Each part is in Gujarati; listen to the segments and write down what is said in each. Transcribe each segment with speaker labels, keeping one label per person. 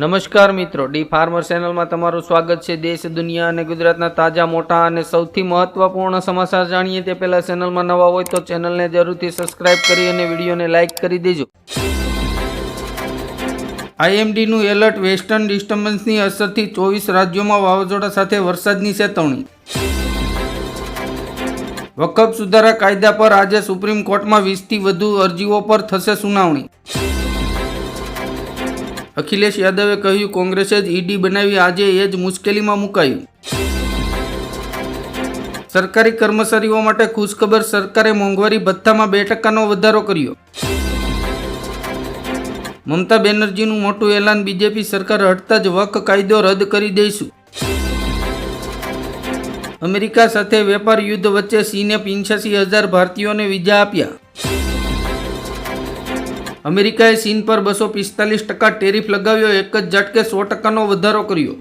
Speaker 1: નમસ્કાર મિત્રો, ડી ફાર્મર ચેનલમાં તમારું સ્વાગત છે. દેશ, દુનિયા અને ગુજરાતના તાજા, મોટા અને સૌથી મહત્વપૂર્ણ સમાચાર જાણીએ તે પહેલા ચેનલમાં નવા હોય તો ચેનલને જરૂરથી સબસ્ક્રાઇબ કરી અને વિડીયોને લાઇક કરી દેજો. આઈએમડીનું એલર્ટ વેસ્ટર્ન ડિસ્ટર્બન્સની અસરથી ચોવીસ રાજ્યોમાં વાવાઝોડા સાથે વરસાદની ચેતવણી. વકફ સુધારા કાયદા પર આજે સુપ્રીમ કોર્ટમાં વીસથી વધુ અરજીઓ પર થશે સુનાવણી. અખિલેશ યાદવે કહ્યું, કોંગ્રેસે જ ઈડી બનાવી, આજે એ જ મુશ્કેલીમાં મુકાયું. સરકારી કર્મચારીઓ માટે ખુશખબર, સરકારે મોંઘવારી ભથ્થામાં બે ટકાનો વધારો કર્યો. મમતા બેનર્જીનું મોટું એલાન બીજેપી સરકાર હટતા જ વક કાયદો રદ કરી દઈશું. અમેરિકા સાથે વેપાર યુદ્ધ વચ્ચે ચીને પિંચ્યાસી હજાર ભારતીયોને વિઝા આપ્યા. અમેરિકાએ ચીન પર બસો પિસ્તાલીસ ટકા ટેરિફ લગાવ્યો, એક જ ઝટકે સો ટકાનો વધારો કર્યો.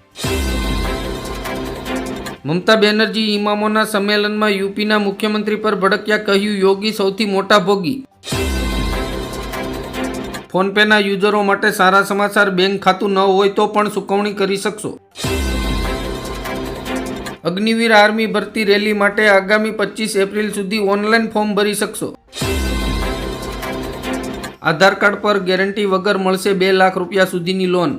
Speaker 1: મમતા બેનર્જી ઇમામોના સંમેલનમાં યુપીના મુખ્યમંત્રી પર ભડક્યા કહ્યું, યોગી સૌથી મોટા ભોગી. ફોનપેના યુઝરો માટે સારા સમાચાર બેંક ખાતું ન હોય તો પણ ચૂકવણી કરી શકશો. અગ્નિવીર આર્મી ભરતી રેલી માટે આગામી પચીસ એપ્રિલ સુધી ઓનલાઈન ફોર્મ ભરી શકશો. આધાર કાર્ડ પર ગેરંટી વગર મળશે બે લાખ રૂપિયા સુધીની લોન.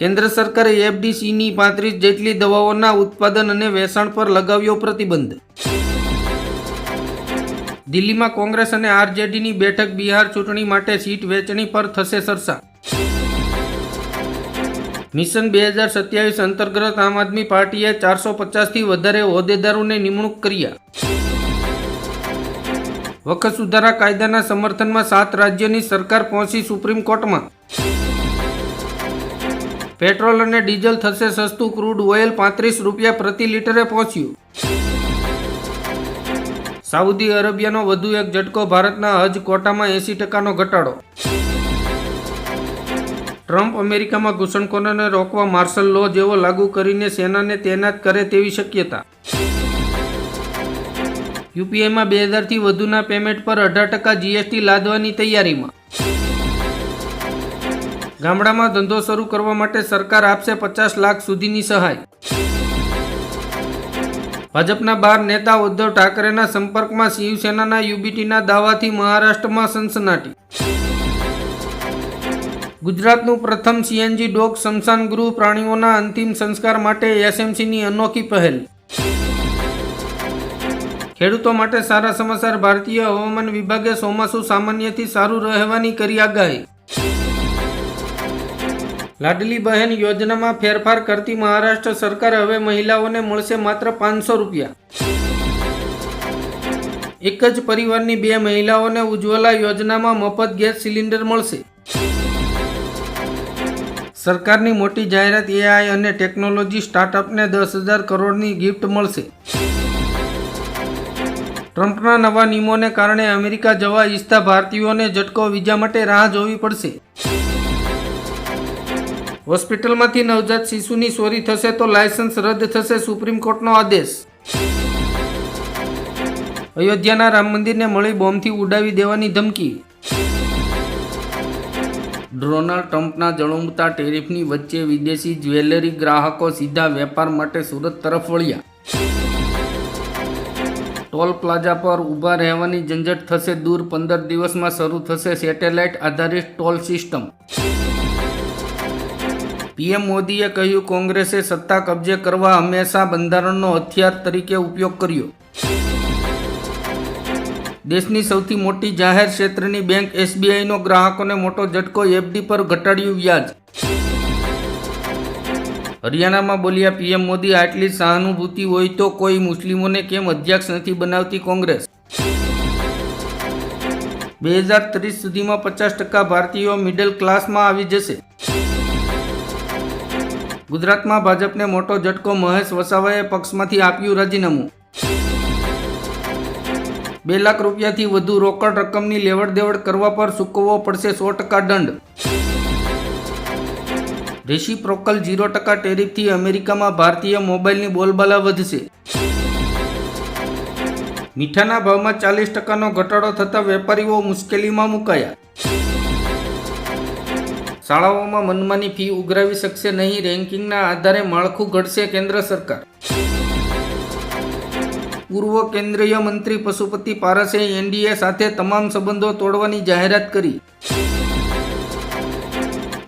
Speaker 1: કેન્દ્ર સરકારે એફડીસીની પાંત્રીસ જેટલી દવાઓના ઉત્પાદન અને વેચાણ પર લગાવ્યો પ્રતિબંધ. દિલ્હીમાં કોંગ્રેસ અને આરજેડીની બેઠક બિહાર ચૂંટણી માટે સીટ વહેંચણી પર થશે સરસા. મિશન બે હજાર સત્યાવીસ અંતર્ગત આમ આદમી પાર્ટીએ ચારસો પચાસથી વધારે હોદ્દેદારોને નિમણૂક કર્યા. વખત સુધારા કાયદાના સમર્થનમાં સાત રાજ્યોની સરકાર પહોંચી સુપ્રીમ કોર્ટમાં. પેટ્રોલ અને ડીઝલ થશે સસ્તું ક્રૂડ ઓઇલ પાંત્રીસ રૂપિયા પ્રતિ લીટરે પહોંચ્યું. સાઉદી અરેબિયાનો વધુ એક ઝટકો ભારતના હજ કોટામાં એંસી ટકાનો ઘટાડો. ટ્રમ્પ અમેરિકામાં ઘૂસણખોરોને રોકવા માર્શલ લો જેવો લાગુ કરીને સેનાને તૈનાત કરે તેવી શક્યતા. યુપીઆઈમાં બે હજારથી વધુના પેમેન્ટ પર અઢાર ટકા જીએસટી લાદવાની તૈયારીમાં. ગામડામાં ધંધો શરૂ કરવા માટે સરકાર આપશે પચાસ લાખ સુધીની સહાય. ભાજપના બાર નેતા ઉદ્ધવ ઠાકરેના સંપર્કમાં શિવસેનાના યુબીટીના દાવાથી મહારાષ્ટ્રમાં સનસનાટી. ગુજરાતનું પ્રથમ સીએનજી ડોગ સ્મશાન ગૃહ પ્રાણીઓના અંતિમ સંસ્કાર માટે એસએમસીની અનોખી પહેલ. ખેડૂતો માટે સારા સમાચાર ભારતીય હવામાન વિભાગે ચોમાસું સામાન્યથી સારું રહેવાની કરી આગાહી. લાડલી બહેન યોજનામાં ફેરફાર કરતી મહારાષ્ટ્ર સરકાર હવે મહિલાઓને મળશે માત્ર પાંચસો રૂપિયા. એક જ પરિવારની બે મહિલાઓને ઉજ્જવલા યોજનામાં મફત ગેસ સિલિન્ડર મળશે. સરકારની મોટી જાહેરાત એઆઈ અને ટેકનોલોજી સ્ટાર્ટઅપને દસ હજાર કરોડની ગિફ્ટ મળશે. ટ્રમ્પના નવા નિયમોને કારણે અમેરિકા જવા ઈચ્છતા ભારતીયોને ઝટકો વિઝા માટે રાહ જોવી પડશે. હોસ્પિટલમાંથી નવજાત શિશુની ચોરી થશે તો લાયસન્સ રદ થશે સુપ્રીમ કોર્ટનો આદેશ. અયોધ્યાના રામ મંદિરને મળી બોમ્બથી ઉડાવી દેવાની ધમકી. ડોનાલ્ડ ટ્રમ્પના જળુમતા ટેરિફની વચ્ચે વિદેશી જ્વેલરી ગ્રાહકો સીધા વેપાર માટે સુરત તરફ વળ્યા. ટોલ પ્લાઝા પર ઊભા રહેવાની ઝંઝટ થશે દૂર પંદર દિવસમાં શરૂ થશે સેટેલાઇટ આધારિત ટોલ સિસ્ટમ. પીએમ મોદીએ કહ્યું, કોંગ્રેસે સત્તા કબજે કરવા હંમેશા બંધારણનો હથિયાર તરીકે ઉપયોગ કર્યો. દેશની સૌથી મોટી જાહેર ક્ષેત્રની બેંક એસબીઆઈનો ગ્રાહકોને મોટો ઝટકો એફડી પર ઘટાડ્યું વ્યાજ. હરિયાણામાં બોલ્યા પીએમ મોદી, આટલી સહાનુભૂતિ હોય તો કોઈ મુસ્લિમોને કેમ અધ્યક્ષ નથી બનાવતી કોંગ્રેસ? બે હજાર ત્રીસ સુધીમાં પચાસ ટકા ભારતીયો મિડલ ક્લાસમાં આવી જશે. ગુજરાતમાં ભાજપને મોટો ઝટકો મહેશ વસાવાએ પક્ષમાંથી આપ્યું રાજીનામું. બે લાખ રૂપિયાથી વધુ રોકડ રકમની લેવડ દેવડ કરવા પર ચૂકવવો પડશે સો ટકા દંડ. રેસીપ્રોકલ ઝીરો ટકા ટેરિફથી અમેરિકામાં ભારતીય મોબાઈલની બોલબાલા વધશે. મીઠાના ભાવમાં ચાલીસ ટકાનો ઘટાડો થતાં વેપારીઓ મુશ્કેલીમાં મુકાયા. શાળાઓમાં મનમાની ફી ઉઘરાવી શકશે નહીં, રેન્કિંગના આધારે માળખું ઘડશે કેન્દ્ર સરકાર. પૂર્વ કેન્દ્રીય મંત્રી પશુપતિ પારસે એનડીએ સાથે તમામ સંબંધો તોડવાની જાહેરાત કરી.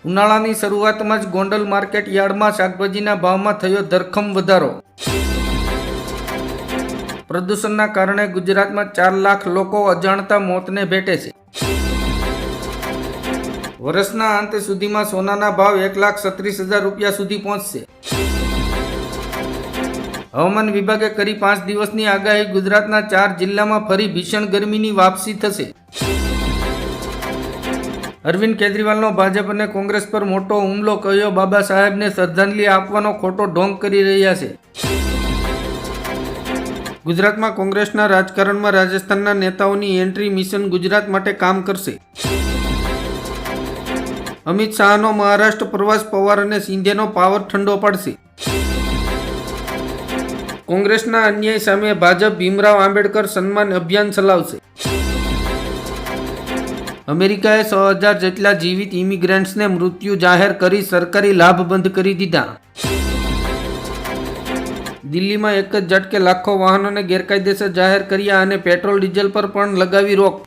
Speaker 1: ઉનાળાની શરૂઆતમાં જ ગોંડલ માર્કેટ યાર્ડમાં શાકભાજીના ભાવમાં થયો ધરખમ વધારો. પ્રદૂષણના કારણે ગુજરાતમાં ચાર લાખ લોકો અજાણતા મોતને ભેટે છે. વર્ષના અંત સુધીમાં સોનાના ભાવ એક લાખ છત્રીસ હજાર રૂપિયા સુધી પહોંચશે. હવામાન વિભાગે કરી પાંચ દિવસની આગાહી ગુજરાતના ચાર જિલ્લામાં ફરી ભીષણ ગરમીની વાપસી થશે. અરવિંદ કેજરીવાલનો ભાજપ અને કોંગ્રેસ પર મોટો હુમલો કહ્યો બાબા સાહેબને શ્રદ્ધાંજલિ આપવાનો ખોટો ઢોંગ કરી રહ્યા છે. ગુજરાતમાં કોંગ્રેસના રાજકારણમાં રાજસ્થાનના નેતાઓની એન્ટ્રી મિશન ગુજરાત માટે કામ કરશે. અમિત શાહનો મહારાષ્ટ્ર પ્રવાસ પવાર અને સિંધેનો પાવર ઠંડો પડશે. કોંગ્રેસના અન્યાય સામે ભાજપ ભીમરાવ આંબેડકર સન્માન અભિયાન ચલાવશે. અમેરિકાએ સો હજાર જેટલા જીવિત ઇમિગ્રન્ટ્સને મૃત્યુ જાહેર કરી સરકારી લાભ બંધ કરી દીધા. દિલ્હીમાં એક જ ઝટકે લાખો વાહનોને ગેરકાયદેસર જાહેર કર્યા અને પેટ્રોલ, ડીઝલ પર પણ લગાવી રોક.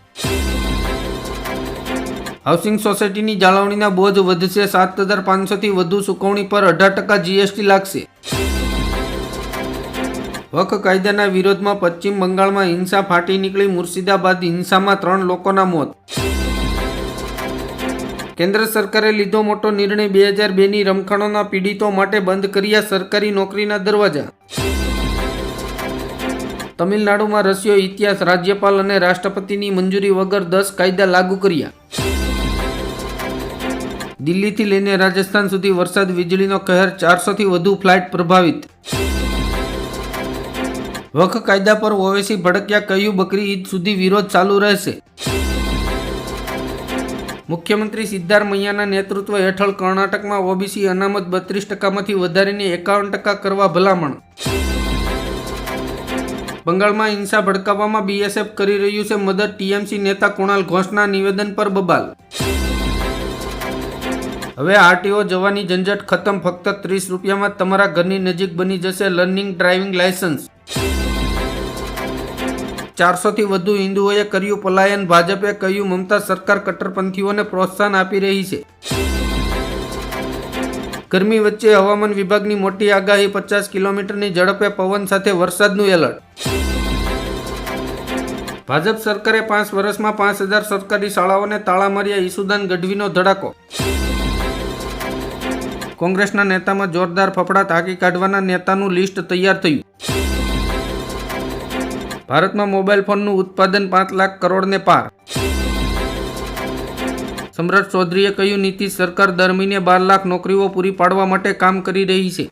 Speaker 1: હાઉસિંગ સોસાયટીની જાળવણીના બોજ વધશે, સાત હજાર પાંચસોથી વધુ ચૂકવણી પર અઢાર ટકા જીએસટી લાગશે. વખ કાયદાના વિરોધમાં પશ્ચિમ બંગાળમાં હિંસા ફાટી નીકળી, મુર્શિદાબાદ હિંસામાં ત્રણ લોકોના મોત. કેન્દ્ર સરકારે લીધો મોટો નિર્ણય બે હજાર બેની રમખાણોના પીડિતો માટે બંધ કર્યા સરકારી નોકરીના દરવાજા. તમિલનાડુમાં રસ્યો ઇતિહાસ, રાજ્યપાલ અને રાષ્ટ્રપતિની મંજૂરી વગર દસ કાયદા લાગુ કર્યા. દિલ્હીથી લઈને રાજસ્થાન સુધી વરસાદ વીજળીનો કહેર ચારસોથી વધુ ફ્લાઇટ પ્રભાવિત. વખ કાયદા પર ઓવેસી ભડક્યા કહ્યું, બકરી ઈદ સુધી વિરોધ ચાલુ રહેશે. મુખ્યમંત્રી સિદ્ધાર્થ મૈયાના નેતૃત્વ હેઠળ કર્ણાટકમાં ઓબીસી અનામત બત્રીસ ટકામાંથી વધારીને એકાવન ટકા કરવા ભલામણ. બંગાળમાં હિંસા ભડકાવવામાં બીએસએફ કરી રહ્યું છે મદદ, ટીએમસી નેતા કુણાલ ઘોષના નિવેદન પર બબાલ. હવે આરટીઓ જવાની ઝંઝટ ખતમ, ફક્ત ત્રીસ રૂપિયામાં તમારા ઘરની નજીક બની જશે લર્નિંગ ડ્રાઇવિંગ લાયસન્સ ચારસોથી વધુ હિન્દુઓએ કર્યું પલાયન. ભાજપે કહ્યું, મમતા સરકાર કટ્ટરપંથીઓને પ્રોત્સાહન આપી રહી છે. ગરમી વચ્ચે હવામાન વિભાગની મોટી આગાહી, પચાસ કિલોમીટરની ઝડપે પવન સાથે વરસાદનું એલર્ટ. ભાજપ સરકારે પાંચ વર્ષમાં પાંચ હજાર સરકારી શાળાઓને તાળા માર્યા ઈસુદાન ગઢવીનો ધડાકો. કોંગ્રેસના નેતામાં જોરદાર ફફડાટ હાંકી કાઢવાના નેતાનું લિસ્ટ તૈયાર થયું. ભારતમાં મોબાઈલ ફોનનું ઉત્પાદન પાંચ લાખ કરોડને પાર. સમ્રાટ ચૌધરીએ કહ્યું નીતિશ સરકાર દર મહિને બાર લાખ નોકરીઓ પૂરી પાડવા માટે કામ કરી રહી છે.